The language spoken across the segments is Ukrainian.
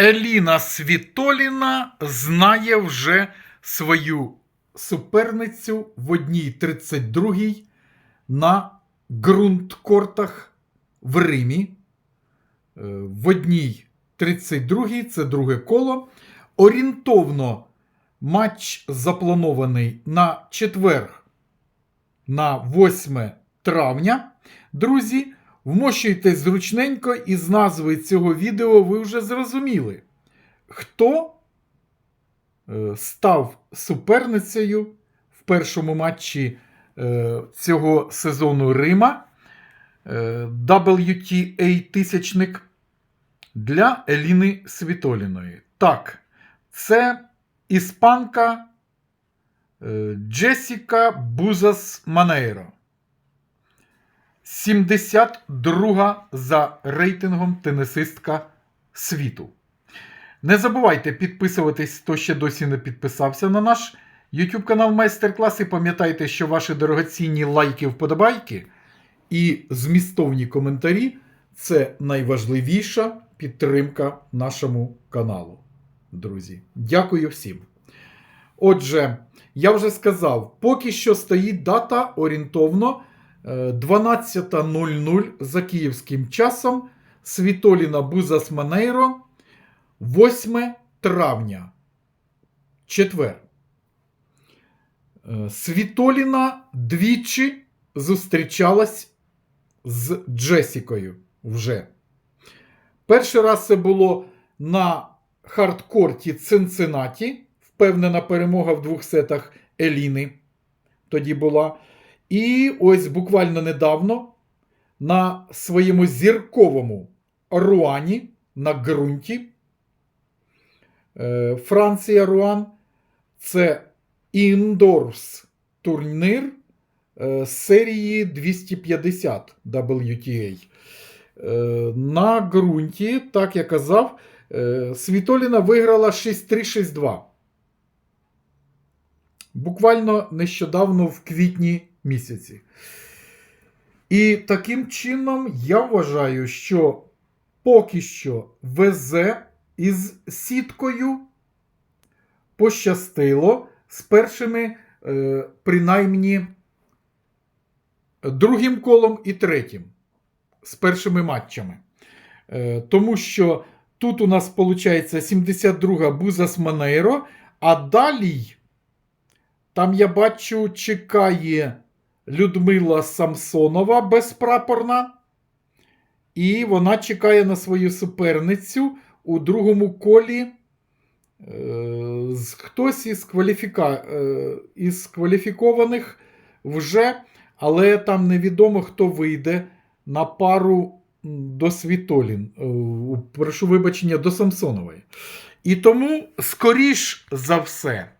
Еліна Світоліна знає вже свою суперницю в одній 32-й на ґрунткортах в Римі. Е, В одній 32-й, це друге коло. Орієнтовно матч запланований на четвер, на 8 травня. Друзі, вмощуйтесь зручненько, і з назви цього відео ви вже зрозуміли, хто е, став суперницею в першому матчі е, цього сезону Рима е, WTA тисячник для Еліни Світоліної. Так, це іспанка Джесіка Бузас Манейро. 72 за рейтингом тенісистка світу. Не забувайте підписуватись, хто ще досі не підписався на наш YouTube канал Майстер-клас. І пам'ятайте, що ваші дорогоцінні лайки, вподобайки і змістовні коментарі це найважливіша підтримка нашому каналу. Друзі, дякую всім. Отже, я вже сказав, поки що стоїть дата орієнтовно 12.00 за київським часом. Світоліна Бузас Манейро, 8 травня. Четвер. Е, Світоліна двічі зустрічалась з Джесікою вже. Перший раз це було на хардкорті Цинциннаті. Впевнена перемога в двох сетах Еліни тоді була. І ось буквально недавно на своєму зірковому Руані на ґрунті. Е, Франція Руан це індорс турнір е, серії 250 WTA. Е, На ґрунті, так я казав, Світоліна виграла 6-3-6-2. Буквально нещодавно в квітні місяці. І таким чином я вважаю, що поки що везе із сіткою пощастило з першими, е, принаймні, другим колом і третім. З першими матчами. Е, тому що тут у нас виходить 72 Бузас Манейро, а далі там я бачу, чекає Людмила Самсонова безпрапорна. І вона чекає на свою суперницю у другому колі. Е, з- Хтось із, кваліфіка... е, із кваліфікованих вже, але там невідомо, хто вийде на пару до Світолін. е, Прошу вибачення, до Самсонової. І тому, скоріш за все,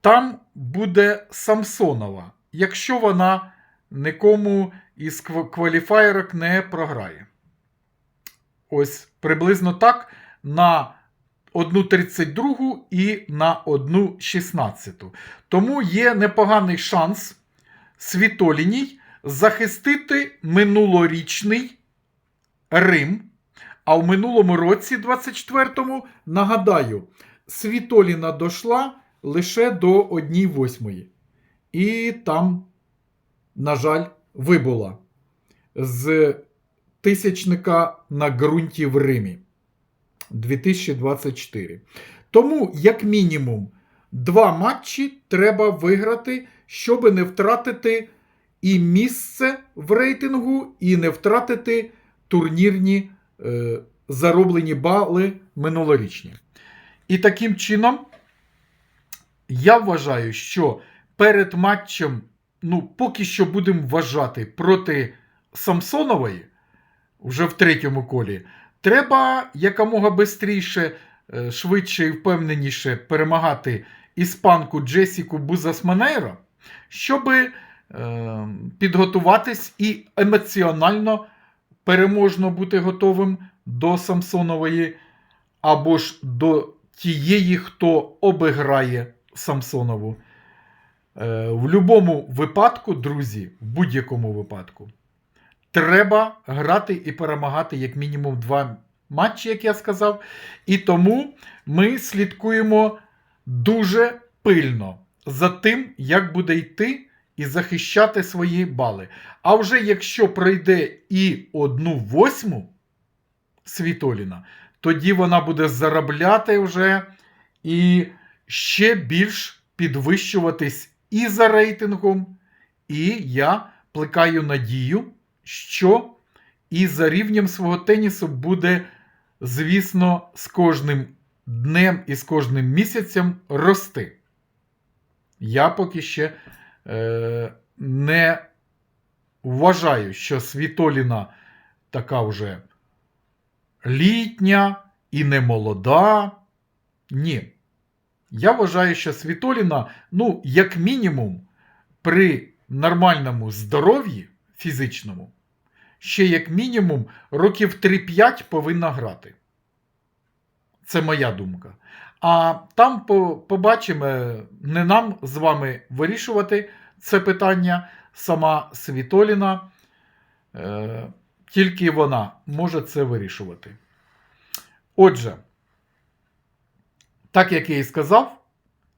там буде Самсонова, якщо вона нікому із кв- кваліфаєрок не програє. Ось приблизно так на 1.32 і на 1.16. Тому є непоганий шанс Світоліній захистити минулорічний Рим. А в минулому році, 24-му, нагадаю, Світоліна дошла лише до 1.8. І там, на жаль, вибула з тисячника на ґрунті в Римі 2024. Тому, як мінімум, два матчі треба виграти, щоб не втратити і місце в рейтингу, і не втратити турнірні е, зароблені бали минулорічні. І таким чином, я вважаю, що перед матчем, ну, поки що будемо вважати проти Самсонової, вже в третьому колі, треба якомога швидше, швидше і впевненіше перемагати іспанку Джесіку Бузас-Манейро, щоб е, підготуватись і емоціонально переможно бути готовим до Самсонової, або ж до тієї, хто обіграє Самсонову. Е, в будь-якому випадку, друзі, в будь-якому випадку, треба грати і перемагати як мінімум два матчі, як я сказав. І тому ми слідкуємо дуже пильно за тим, як буде йти і захищати свої бали. А вже якщо пройде і одну восьму Світоліна, тоді вона буде заробляти вже і ще більш підвищуватись і за рейтингом, і я плекаю надію, що і за рівнем свого тенісу буде, звісно, з кожним днем і з кожним місяцем рости. Я поки ще е, не вважаю, що Світоліна така вже літня і не молода. Ні. Я вважаю, що Світоліна, ну, як мінімум, при нормальному здоров'ї фізичному, ще як мінімум років 3-5 повинна грати. Це моя думка. А там побачимо, не нам з вами вирішувати це питання. Сама Світоліна, е, тільки вона може це вирішувати. Отже, так як я і сказав,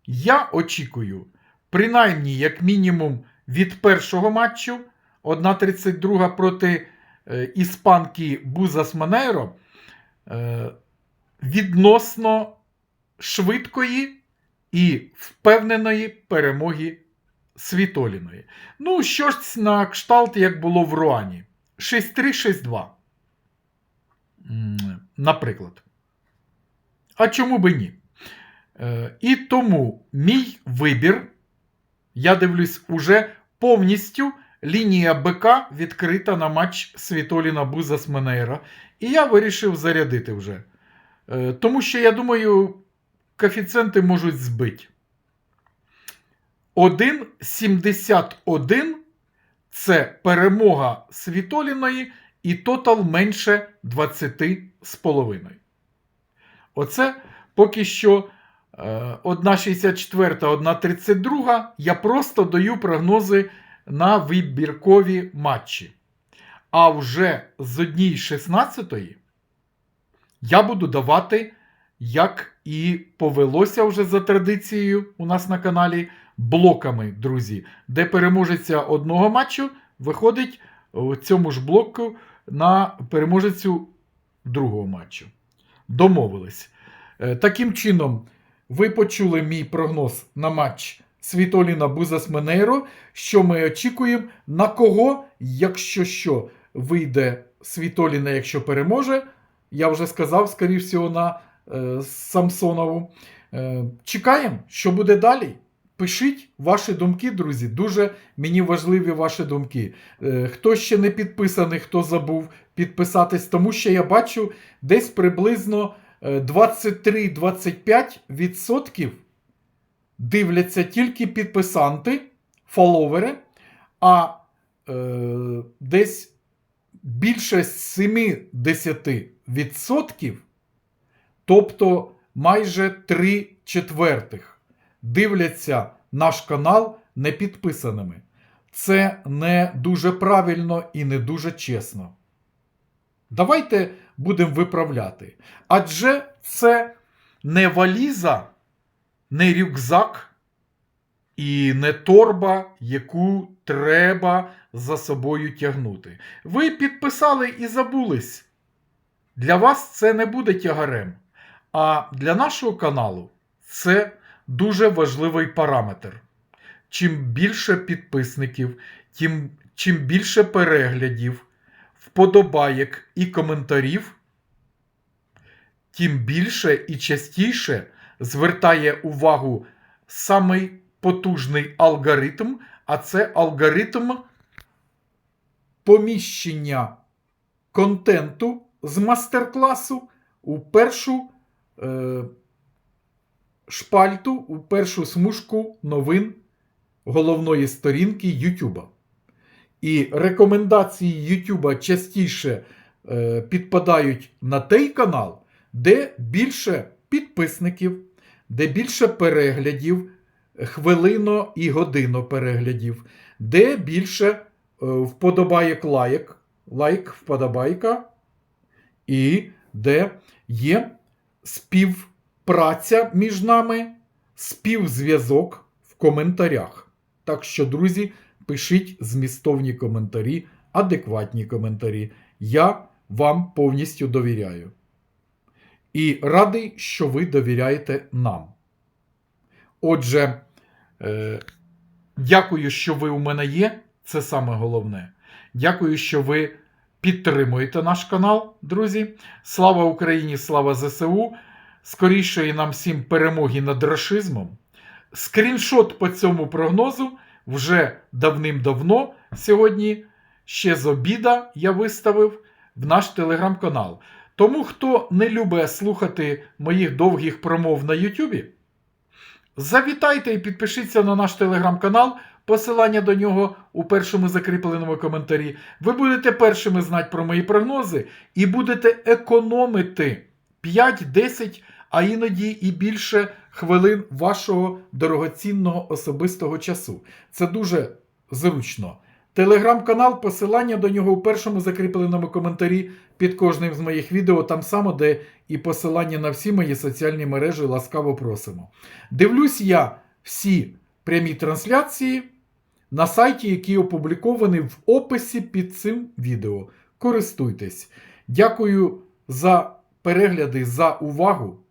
я очікую, принаймні, як мінімум, від першого матчу 1.32 проти е, іспанки Бузас Манейро е, відносно швидкої і впевненої перемоги Світоліної. Ну, щось на кшталт, як було в Руані. 6-3-6-2. Наприклад. А чому би ні? Е, І тому мій вибір, я дивлюсь, уже повністю лінія БК відкрита на матч Світоліна Бузас Менейра. І я вирішив зарядити вже. Е, Тому що, я думаю, коефіцієнти можуть збити. 1,71 це перемога Світоліної і тотал менше 20,5. Оце поки що 1,64, 1,32. Я просто даю прогнози на вибіркові матчі. А вже з 1,16 я буду давати, як і повелося вже за традицією у нас на каналі, блоками, друзі, де переможеця одного матчу виходить у цьому ж блоку на переможецю другого матчу. Домовились. Е, Таким чином, ви почули мій прогноз на матч Світоліна Бузас Менейро, що ми очікуємо, на кого, якщо що, вийде Світоліна, якщо переможе. Я вже сказав, скоріш всього, на е, Самсонову. Е, чекаємо, що буде далі. Пишіть ваші думки, друзі. Дуже мені важливі ваші думки. Е, хто ще не підписаний, хто забув підписатись, тому що я бачу десь приблизно 23-25% дивляться тільки підписанти, фоловери, а е, десь більше 70%, тобто майже 3 четвертих, дивляться наш канал не підписаними. Це не дуже правильно і не дуже чесно. Давайте будемо виправляти. Адже це не валіза, не рюкзак і не торба, яку треба за собою тягнути. Ви підписали і забулись. Для вас це не буде тягарем. А для нашого каналу це дуже важливий параметр. Чим більше підписників, тим, чим більше переглядів, вподобаєк і коментарів, тим більше і частіше звертає увагу самий потужний алгоритм, а це алгоритм поміщення контенту з мастер-класу у першу е, шпальту, у першу смужку новин головної сторінки YouTube. І рекомендації YouTube частіше е, підпадають на той канал, де більше підписників, де більше переглядів, хвилино і годино переглядів, де більше е, вподобайок лайк, лайк, вподобайка і де є співпраця між нами, співзв'язок в коментарях. Так що, друзі, пишіть змістовні коментарі, адекватні коментарі. Я вам повністю довіряю. І радий, що ви довіряєте нам. Отже, е, дякую, що ви у мене є. Це саме головне. Дякую, що ви підтримуєте наш канал, друзі. Слава Україні, слава ЗСУ. Скорішої нам всім перемоги над рашизмом. Скріншот по цьому прогнозу вже давним-давно сьогодні, ще з обіда, я виставив в наш телеграм-канал. Тому, хто не любить слухати моїх довгих промов на Ютубі, завітайте і підпишіться на наш телеграм-канал. Посилання до нього у першому закріпленому коментарі. Ви будете першими знати про мої прогнози і будете економити 5-10, а іноді і більше хвилин вашого дорогоцінного особистого часу. Це дуже зручно. Телеграм-канал, посилання до нього у першому закріпленому коментарі під кожним з моїх відео, там само, де і посилання на всі мої соціальні мережі ласкаво просимо. Дивлюсь я всі прямі трансляції на сайті, який опублікований в описі під цим відео. Користуйтесь. Дякую за перегляди, за увагу.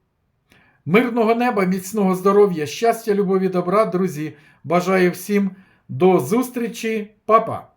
Мирного неба, міцного здоров'я, щастя, любові, добра, друзі. Бажаю всім до зустрічі, Па-па!